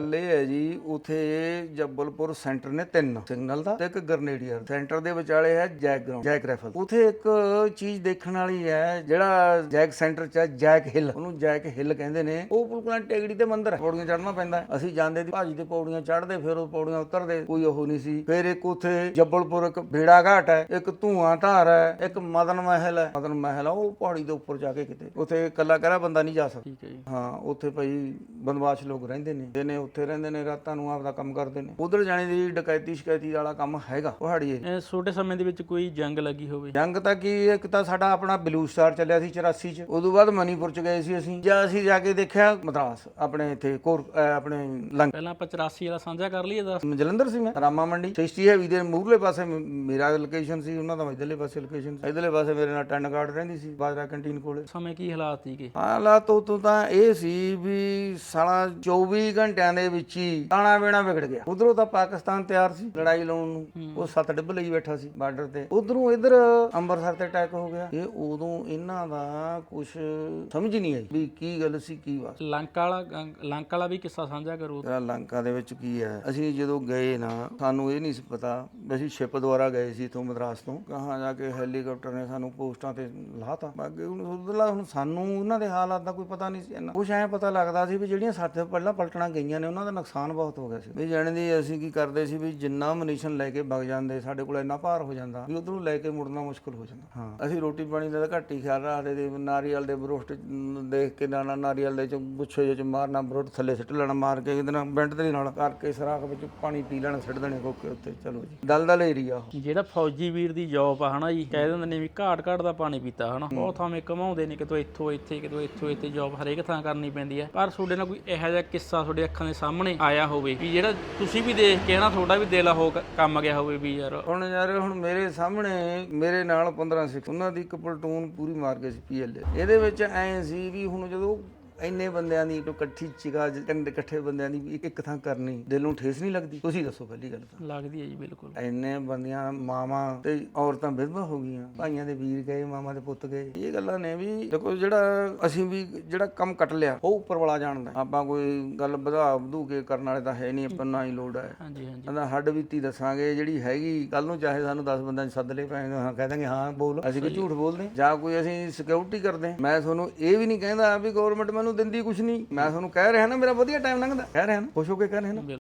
ਗੱਲ ਇਹ ਹੈ ਜੀ ਉਥੇ ਜੱਬਲਪੁਰ ਸੈਂਟਰ ਨੇ ਤਿੰਨ ਸਿਗਨਲ ਦਾ ਤੇ ਇੱਕ ਗ੍ਰਨੇਡੀਅਰ। ਸੈਂਟਰ ਦੇ ਵਿਚਾਲੇ ਹੈ ਜੈਕ ਗਰਾਊਂਡ ਜੈਕ ਰਾਈਫਲ ਉਥੇ ਇੱਕ ਚੀਜ਼ ਦੇਖਣ ਵਾਲੀ ਹੈ ਜਿਹੜਾ ਜੈਕ ਸੈਂਟਰ ਚ ਜੈਕ ਹਿੱਲ। ਉਹਨੂੰ ਜੈਕ ਹਿੱਲ ਕਹਿੰਦੇ ਨੇ। ਉਹ ਬਿਲਕੁਲ ਟੇਗੜੀ ਤੇ ਮੰਦਰ ਹੈ। ਪੌੜੀਆਂ ਚੜ੍ਹਨਾ ਪੈਂਦਾ। ਅਸੀਂ ਜਾਂਦੇ ਦੀ ਭਾਜੀ ਤੇ ਪੌੜੀਆਂ ਚੜ੍ਹਦੇ ਫਿਰ ਉਹ ਪੌੜੀਆਂ ਉਤਰਦੇ। ਕੋਈ ਉਹ ਨਹੀਂ ਸੀ। ਫਿਰ ਇੱਕ ਉਥੇ ਜੱਬਲਪੁਰ ਇੱਕ ਬੇੜਾ ਘਾਟ ਹੈ ਇੱਕ ਧੂਆਂ ਧਾਰ ਹੈ ਇੱਕ ਮਦਨ ਮਹਿਲ ਹੈ। ਮਦਨ ਮਹਿਲ ਉਹ ਪਹਾੜੀ ਦੇ ਉੱਪਰ ਜਾ ਕੇ ਕਿਤੇ। ਉਥੇ ਇਕੱਲਾ ਕਰਾ ਬੰਦਾ ਨਹੀਂ ਜਾ ਸਕਦਾ। ਠੀਕ ਹੈ ਜੀ। ਹਾਂ ਉੱਥੇ ਭਾਈ ਬਨਵਾਸ ਲੋਕ ਰਹਿੰਦੇ ਨੇ ਦਿਨੇ ਉੱਥੇ ਰਹਿੰਦੇ ਨੇ ਰਾਤਾਂ ਨੂੰ ਆਪਦਾ ਕੰਮ ਕਰਦੇ ਨੇ। ਉਧਰ ਜਾਣੇ ਦੀ ਡਕੈਤੀ ਸ਼ਿਕਾਇਤੀ ਵਾਲਾ ਕੰਮ ਹੈਗਾ ਪਹਾੜੀ ਏਰੀਆ ਇਹ ਛੋਟੇ ਸਮੇਂ ਦੇ ਵਿੱਚ ਕੋਈ ਜੰਗ ਲੱਗੀ ਹੋਵੇ। ਜੰਗ ਤਾਂ ਕੀ ਇੱਕ ਤਾਂ ਸਾਡਾ ਆਪਣਾ ਬਲੂ ਸਟਾਰ ਚੱਲਿਆ ਸੀ 84 ਚ। ਉਦੋਂ ਬਾਅਦ ਮਨੀਪੁਰ ਚ ਗਏ ਸੀ ਅਸੀਂ। ਜਾਂ ਅਸੀਂ ਜਾ ਕੇ ਦੇਖਿਆ ਮਦਰਾਸ ਆਪਣੇ ਇੱਥੇ ਕੋਰ ਅਹ ਆਪਣੇ ਲੰਗ ਪਹਿਲਾਂ ਆਪਾਂ 84 ਵਾਲਾ ਸਾਂਝਾ ਕਰ ਲਈਏ ਦੱਸ ਜਲੰਧਰ ਸੀ ਮੈਂ ਰਾਮਾ ਮੰਡੀ। 60 ਹੈਵੀ ਦੇ ਮੂਹਰਲੇ ਪਾਸੇ ਮ- ਮੇਰਾ ਲੋਕੇਸ਼ਨ ਸੀ ਉਹਨਾਂ ਦਾ ਇਧਰਲੇ ਪਾਸੇ ਲੋਕੇਸ਼ਨ ਸੀ। ਇਧਰਲੇ ਪਾਸੇ ਮੇਰੇ ਨਾਲ ਟੈਂਡ ਗਾਰਡ ਰਹਿੰਦੀ ਸੀ ਬਾਜਰਾ ਕੰਟੀਨ ਕੋਲੇ। ਸਮੇਂ ਕੀ ਹਾਲਾਤ ਸੀਗੇ? ਹਾਲਾਤ ਤੋਂ ਤਾਂ ਇਹ ਸੀ ਵੀ ਸਾਲਾ 24 ਘੰਟਿਆਂ ਦੇ ਵਿੱਚ ਹੀ ਤਾਣਾ ਵੇਣਾ ਵਿਗੜ ਗਿਆ। ਉਧਰੋਂ ਤਾਂ ਪਾਕਿਸਤਾਨ ਤਿਆਰ ਸੀ ਲੜਾਈ ਲਾਉਣ ਨੂੰ। ਉਹ ਸੱਤ ਡਿੱਬ ਲਈ ਬੈਠਾ ਸੀ ਬਾਰਡਰ ਤੇ। ਉਧਰੋਂ ਇਧਰ ਅੰਮ੍ਰਿਤਸਰ ਤੇ ਅਟੈਕ ਹੋ ਗਿਆ। ਇਹ ਉਦੋਂ ਇਹਨਾਂ ਦਾ ਕੁਝ ਸਮਝ ਨਹੀਂ ਆਈ ਵੀ ਕੀ ਗੱਲ ਸੀ ਕੀ ਬਾਤ ਲੰਕਾ ਵਾਲਾ ਲੰਕਾ ਵਾਲਾ ਵੀ ਕਿੱਸਾ ਸਾਂਝਾ ਕਰੋ। ਲੰਕਾ ਦੇ ਵਿੱਚ ਕੀ ਹੈ? ਅਸੀਂ ਜਦੋਂ ਗਏ ਨਾ ਸਾਨੂੰ ਇਹ ਨਹੀਂ ਸੀ ਪਤਾ ਅਸੀਂ ਸ਼ਿਪ ਦੁਆਰਾ ਗਏ ਸੀ ਇਥੋਂ ਮਦਰਾਸ ਤੋਂ। ਕਹਾਂ ਜਾ ਕੇ ਹੈਲੀਕਾਪਟਰ ਨੇ ਸਾਨੂੰ ਪੋਸਟਾਂ ਤੇ ਲਾਤਾ। ਬਾਕੀ ਹੁਣ ਉਧਰਲਾ ਹੁਣ ਸਾਨੂੰ ਉਹਨਾਂ ਦੇ ਹਾਲਾਤ ਦਾ ਕੋਈ ਪਤਾ ਨਹੀਂ ਸੀ ਇੰਨਾ। ਕੁਛ ਐਂ ਪਤਾ ਲੱਗਦਾ ਸੀ ਵੀ ਜਿਹੜੀਆਂ ਸਾਡੇ ਪਹਿਲਾਂ ਪਲਟਣਾ ਗਈਆਂ ਨੇ ਉਹਨਾਂ ਦਾ ਨੁਕਸਾਨ ਬਹੁਤ ਹੋ ਗਿਆ ਸੀ। ਵੀ ਜਾਣੇ ਦੀ ਅਸੀਂ ਕੀ ਕਰਦੇ ਸੀ ਵੀ ਜਿੰਨਾ ਮਨੀਸ਼ਨ ਲੈ ਕੇ ਵਗ ਜਾਂਦੇ ਸਾਡੇ ਕੋਲ ਇੰਨਾ ਭਾਰ ਹੋ ਜਾਂਦਾ ਵੀ ਉਧਰੋਂ ਲੈ ਕੇ ਮੁੜਨਾ ਮੁਸ਼ਕਲ ਹੋ ਜਾਂਦਾ। ਹਾਂ। ਅਸੀਂ ਰੋਟੀ ਪਾਣੀ ਦਾ ਘੱਟ ਹੀ ਖਿਆਲ ਰੱਖਦੇ ਤੇ ਨਾਰੀਅਲ ਦੇ ਬਰੋਸਟ ਦੇਖ ਕੇ ਨਾ ਨਾਰੀਅਲ ਦੇ ਚ ਗੁੱਛੇ ਜਿਹੇ ਚ ਮਾਰਨਾ ਬਰੋਟ ਥੱਲੇ ਸਿੱਟ ਲੈਣਾ ਮਾਰ ਕੇ ਇਹਦੇ ਨਾਲ ਬੈਂਟ ਦੇ ਨਾਲ ਕਰਕੇ ਸਰਾਖ ਵਿੱਚ ਪਾਣੀ ਪੀ ਲੈਣਾ ਸਿੱਟ ਦੇਣੇ ਕੋਕੇ ਉੱਤੇ ਚਲੋ ਜੀ। ਦਲਦਲ ਏਰੀਆ ਉਹ। ਜਿਹੜਾ ਫੌਜੀ ਵੀਰ ਦੀ ਜੌਬ ਆ ਹਨਾ ਜੀ ਕਹਿ ਦਿੰਦੇ ਨੇ ਵੀ ਘਾਟ ਘਾਟ ਦਾ ਪਾਣੀ ਪੀਤਾ ਹਨਾ। ਬਹੁਤ ਥਾਵੇਂ ਕਮਾਉਂਦੇ ਨੇ ਕਿਤੋਂ ਇੱਥੋਂ ਇੱਥੇ ਕਿਤੋਂ ਇੱਥੋਂ ਇੱਥੇ ਜੌਬ ਹਰੇਕ ਥਾਂ ਕਰਨੀ ਪੈਂਦੀ ਹੈ ਪਰ ਤੁਹਾਡੇ ਨਾਲ ਕੋਈ ਇਹੋ ਜਿਹਾ ਕਿੱਸਾ ਤੁਹਾਡੇ ਅੱਖਾਂ ਦੇ ਸਾਹਮਣੇ ਆਇਆ ਹੋਵੇ ਵੀ ਜਿਹੜਾ ਤੁਸੀਂ ਵੀ ਦੇਖ ਕੇ ਨਾ ਤੁਹਾਡਾ ਵੀ ਦਿਲ ਹੋ ਕੰਮ ਗਿਆ ਹੋਵੇ ਵੀ ਯਾਰ। ਹੁਣ ਯਾਰ, ਹੁਣ ਮੇਰੇ ਸਾਹਮਣੇ ਮੇਰੇ ਨਾਲ 15 ਸਿੱਖ, ਉਹਨਾਂ ਦੀ ਇੱਕ ਪਲਟੂਨ ਪੂਰੀ ਮਾਰ ਗਏ ਸੀ ਪੀਐਲਏ ਇਹਦੇ ਵਿੱਚ ਐ ਸੀ ਵੀ ਹੁਣ ਜਦੋਂ ਇੰਨੇ ਬੰਦਿਆਂ ਦੀ ਤੋਂ ਇਕੱਠੀ ਚਿਗਾ ਇਕੱਠੇ ਬੰਦਿਆਂ ਦੀ ਇੱਕ- ਥਾਂ ਕਰਨੀ ਦਿਲ ਨੂੰ ਠੇਸ ਨਹੀਂ ਲੱਗਦੀ? ਤੁਸੀਂ ਦੱਸੋ ਪਹਿਲੀ ਗੱਲ ਤਾਂ। ਲੱਗਦੀ ਹੈ ਜੀ ਬਿਲਕੁਲ। ਇੰਨੇ ਬੰਦਿਆਂ ਮਾਵਾਂ ਤੇ ਔਰਤਾਂ ਵਿਧਵਾ ਹੋ ਗਈਆਂ ਭਾਈਆਂ ਦੇ ਵੀਰ ਗਏ ਮਾਵਾਂ ਦੇ ਪੁੱਤ ਗਏ। ਇਹ ਗੱਲਾਂ ਨੇ ਵੀ ਦੇਖੋ ਜਿਹੜਾ ਅਸੀਂ ਵੀ ਜਿਹੜਾ ਕੰਮ ਕੱਟ ਲਿਆ ਉਹ ਉੱਪਰ ਵਾਲਾ ਜਾਣਦਾ ਆਪਾਂ ਕੋਈ ਗੱਲ ਵਧਾ ਵਧੂ ਕੇ ਕਰਨ ਵਾਲੇ ਤਾਂ ਹੈ ਨਹੀਂ ਆਪਾਂ ਨਾ ਹੀ ਲੋੜ ਹੈ। ਹਾਂਜੀ ਹਾਂਜੀ। ਕਹਿੰਦਾ ਹੱਡ ਬੀਤੀ ਦੱਸਾਂਗੇ ਜਿਹੜੀ ਹੈਗੀ ਕੱਲ ਨੂੰ ਚਾਹੇ ਸਾਨੂੰ 10 ਬੰਦਿਆਂ ਚ ਸੱਦ ਲੈ ਪੈਣ ਹਾਂ ਕਹਿ ਦਾਂਗੇ ਹਾਂ ਬੋਲ। ਅਸੀਂ ਕੋਈ ਝੂਠ ਬੋਲਦੇ ਜਾਂ ਕੋਈ ਅਸੀਂ ਸਿਕਿਉਰਿਟੀ ਕਰਦੇ ਮੈਂ ਤੁਹਾਨੂੰ ਇਹ ਵੀ ਨਹੀਂ ਕਹਿੰਦਾ ਵੀ ਗਵਰਨਮੈਂਟ ਮੈਨੂੰ ਦਿੰਦੀ ਕੁਛ ਨਹੀਂ। ਮੈਂ ਤੁਹਾਨੂੰ ਕਹਿ ਰਿਹਾ ਨਾ, ਮੇਰਾ ਵਧੀਆ ਟਾਈਮ ਲੰਘਦਾ। ਕਹਿ ਰਿਹਾ ਨਾ, ਖੁਸ਼ ਹੋ ਕੇ ਕਹਿ ਰਿਹਾ ਨਾ।